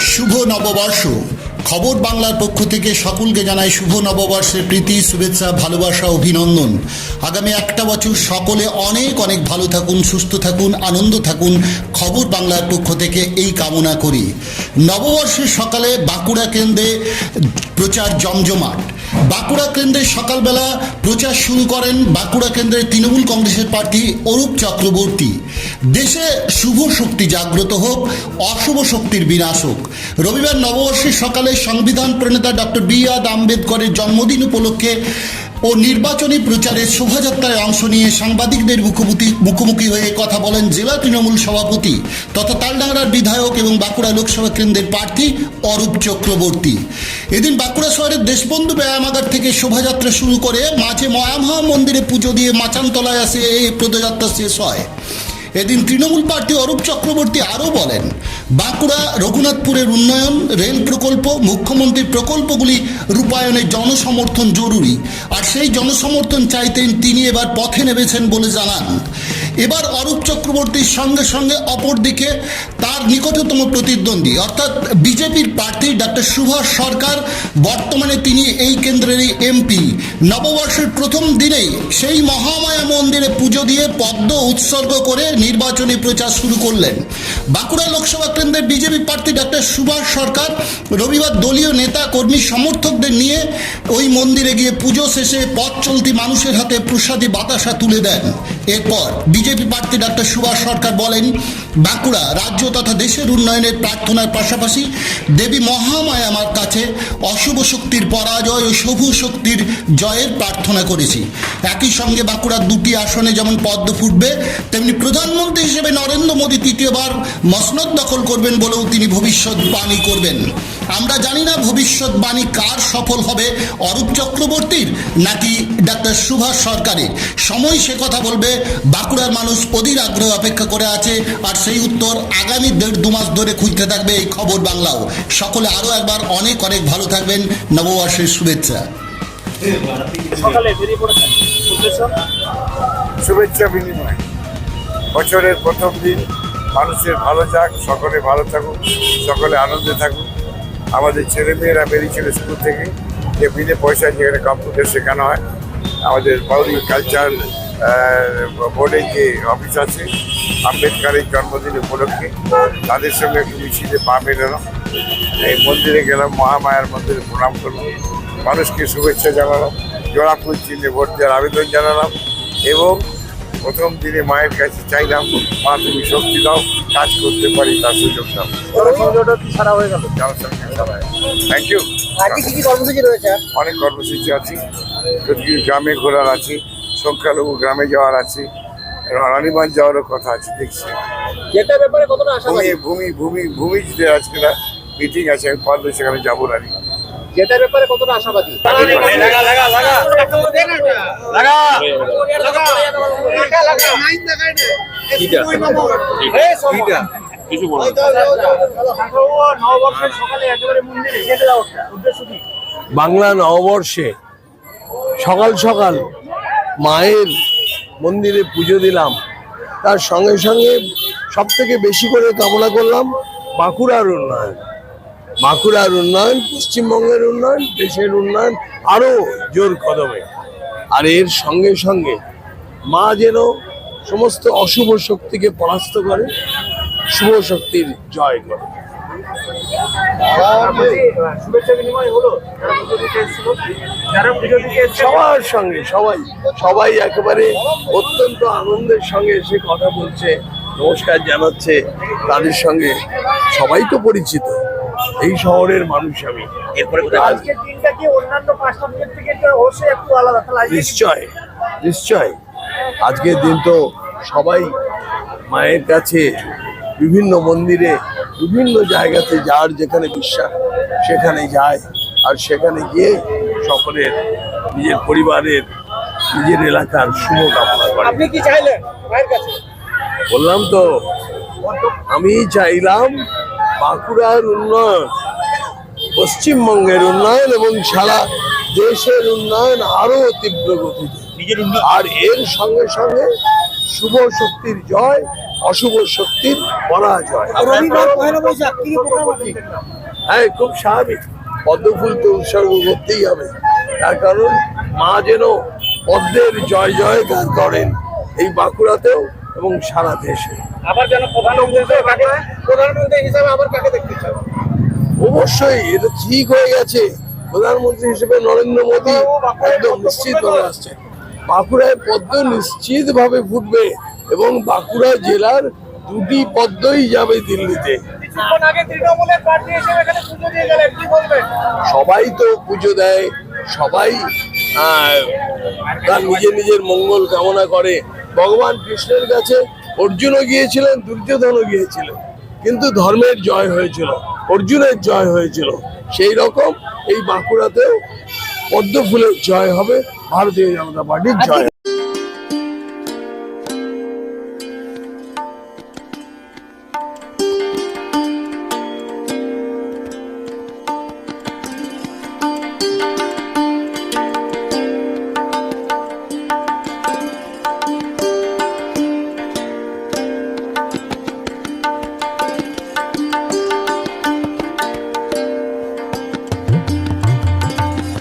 শুভ নববর্ষ। খবর বাংলার পক্ষ থেকে সকলকে জানাই শুভ নববর্ষের প্রীতি, শুভেচ্ছা, ভালোবাসা, অভিনন্দন। আগামী একটা বছর সকলে অনেক অনেক ভালো থাকুন, সুস্থ থাকুন, আনন্দ থাকুন। খবর বাংলার পক্ষ থেকে এই কামনা করি। নববর্ষের সকালে বাঁকুড়া কেন্দ্রে প্রচার জমজমাট। বাঁকুড়া কেন্দ্রে সকালবেলা প্রচার শুরু করেন বাঁকুড়া কেন্দ্রের তৃণমূল কংগ্রেসের প্রার্থী অরূপ চক্রবর্তী। দেশে শুভ শক্তি জাগ্রত হোক, অশুভ শক্তির বিনাশ হোক। রবিবার নববর্ষের সকালে সংবিধান প্রণেতা ডক্টর বি আর আম্বেদকরের জন্মদিন উপলক্ষে ও নির্বাচনী প্রচারের শোভাযাত্রায় অংশ নিয়ে সাংবাদিকদের মুখোমুখি মুখোমুখি হয়ে কথা বলেন জেলা তৃণমূল সভাপতি তথা তালডাংরার বিধায়ক এবং বাঁকুড়া লোকসভা কেন্দ্রের প্রার্থী অরূপ চক্রবর্তী। এদিন বাঁকুড়া শহরের দেশবন্ধু ব্যায়ামাগার থেকে শোভাযাত্রা শুরু করে মাঝে ময়ামহা মন্দিরে পুজো দিয়ে মাচানতলায় আসে এই পদযাত্রা শেষ হয়। এদিন তৃণমূল প্রার্থী অরূপ চক্রবর্তী আরও বলেন, বাঁকুড়া, রঘুনাথপুরের উন্নয়ন, রেল প্রকল্প, মুখ্যমন্ত্রীর প্রকল্পগুলি রূপায়ণে জনসমর্থন জরুরি, আর সেই জনসমর্থন চাইতেন তিনি এবার পথে নেমেছেন বলে জানান। এবার অরূপ চক্রবর্তীর সঙ্গে সঙ্গে অপরদিকে তার নিকটতম প্রতিদ্বন্দ্বী, অর্থাৎ বিজেপির প্রার্থী ডাক্তার সুভাষ সরকার, বর্তমানে তিনি এই কেন্দ্রেরই এমপি। নববর্ষের প্রথম দিনেই সেই মহামায়া মন্দিরে পুজো দিয়ে পদ্ম উৎসর্গ করে নির্বাচনী প্রচার শুরু করলেন। বাঁকুড়া লোকসভা কেন্দ্রের বিজেপি প্রার্থী ডাক্তার সুভাষ সরকার রবিবার দলীয় নেতা, কর্মী, সমর্থকদের নিয়ে ওই মন্দিরে গিয়ে পুজো শেষে পথ চলতি মানুষের হাতে প্রসাদী বাতাসা তুলে দেন। এরপর বিজেপি প্রার্থী ডাক্তার সুভাষ সরকার বলেন, বাঁকুড়া রাজ্য তথা দেশের উন্নয়নের প্রার্থনার পাশাপাশি দেবী মহামায়া আমার কাছে অশুভ শক্তির পরাজয় ও শুভ শক্তির জয়ের প্রার্থনা করেছি। একই সঙ্গে বাঁকুড়ার দুটি আসনে যেমন পদ্ম ফুটবে, তেমনি প্রধানমন্ত্রী হিসেবে নরেন্দ্র মোদী তৃতীয়বার মসনদ দখল করবেন বলেও তিনি ভবিষ্যৎবাণী করবেন। আমরা জানি না ভবিষ্যৎবাণী কার সফল হবে অরূপ চক্রবর্তীর নাকি ডাক্তার সুভাষ সরকারের। সময় সে কথা বলবে বাঁকুড়ার মানুষ অধীর আগ্রহ অপেক্ষা করে আছে আর সেই উত্তর আগামী দেড় দু মাস ধরে খুঁজতে থাকবে এই খবর বাংলাও। সকলে আরও একবার অনেক অনেক ভালো থাকবেন। নববর্ষের শুভেচ্ছা। শুভেচ্ছা। বিনিময়। বছরের প্রথম দিন মানুষের ভালো যাক সকলে ভালো থাকুক সকলে আনন্দে থাকুক। আমাদের ছেলেমেয়েরা বেরিয়েছিল স্কুল থেকে। যে বিনে পয়সায় যেখানে কম্পিউটার শেখানো হয় আমাদের বাউরি কালচার বোর্ডে যে অফিস আছে আম্বেদকারের জন্মদিন উপলক্ষে তাদের সঙ্গে একটু মিছিলে পা বেরোলাম এই মন্দিরে গেলাম মহামায়ার মন্দিরে প্রণাম করলাম। মানুষকে শুভেচ্ছা জানালাম জোড়া ফুল চিহ্নে ভোট দেওয়ার আবেদন জানালাম এবং প্রথম দিনে মায়ের কাছে চাইলাম মা তুমি শক্তি দাও কাজ করতে পারি তার সুযোগ দাও। সারা হয়ে গেল জনসংখ্যা সবাই থ্যাংক ইউ অনেক কর্মসূচি আছে যদি গ্রামে ঘোরার আছে সংখ্যালঘু গ্রামে যাওয়ার আছে রানীগঞ্জ যাওয়ারও কথা আছে দেখছি। যেটা ব্যাপারে কতটা আশাবাদী ভূমি ভূমি ভূমি ভূমিজদের আজকে মিটিং আছে আমি পারলে সেখানে যাব রানীগঞ্জ ব্যাপারে কতটা আশাবাদী? নববর্ষের সকালে একেবারে মন্দিরে যেতে যাওয়া উদ্দেশ্য কি বাংলা নববর্ষে সকাল সকাল মায়ের মন্দিরে পুজো দিলাম। তার সঙ্গে সঙ্গে সব থেকে বেশি করে কামনা করলাম বাঁকুড়ার উন্নয়ন। বাঁকুড়ার উন্নয়ন, পশ্চিমবঙ্গের উন্নয়ন, দেশের উন্নয়ন আরও জোর কদমে। আর এর সঙ্গে সঙ্গে মা যেন সমস্ত অশুভ শক্তিকে পরাস্ত করে, শুভ শক্তির জয় করে। সবার সঙ্গে সবাই সবাই একেবারে অত্যন্ত আনন্দের সঙ্গে এসে কথা বলছে নমস্কার জানাচ্ছে তাদের সঙ্গে। সবাই তো পরিচিত এই শহরের মানুষ আমি। এরপরে নিশ্চয় নিশ্চয়। আজকের দিন তো সবাই মায়ের কাছে বিভিন্ন মন্দিরে বিভিন্ন জায়গাতে যার যেখানে বিশ্বাস সেখানে যায়। আর সেখানে গিয়ে সকলের নিজের পরিবারের নিজের এলাকার শুভ কামনা করে। আপনি কি চাইলেন বললাম তো আমি চাইলাম বাঁকুড়ার উন্নয়ন পশ্চিমবঙ্গের উন্নয়ন এবং সারা দেশের উন্নয়ন আরও তীব্র গতিতে। আর এর সঙ্গে সঙ্গে শুভ শক্তির জয় অশুভ শক্তির পরাজয়। হ্যাঁ খুব স্বাভাবিক। পদ্ম ফুল তো উৎসর্গ করতেই হবে। তার কারণ মা যেন পদ্মের জয় জয়গান করেন এই বাঁকুড়াতেও এবং সারা দেশে। আবার যেন প্রধানমন্ত্রী প্রধানমন্ত্রী হিসেবে আবার কাকে দেখতে চান? অবশ্যই এটা ঠিক হয়ে গেছে। প্রধানমন্ত্রী হিসেবে নরেন্দ্র মোদী একদম নিশ্চিত হয়ে আসছে বাঁকুড়ায় পদ্ম নিশ্চিত ভাবে ফুটবে এবং বাঁকুড়া জেলার দুটি পদ্মই যাবে দিল্লিতে। সবাই তো পুজো দেয় সবাই তার নিজের নিজের মঙ্গল কামনা করে। ভগবান কৃষ্ণের কাছে অর্জুনও গিয়েছিলেন দুর্যোধনও গিয়েছিলেন কিন্তু ধর্মের জয় হয়েছিল অর্জুনের জয় হয়েছিল। সেই রকম এই বাঁকুড়াতেও পদ্ম ফুলের জয় হবে భారతీయ జనతా పార్టీ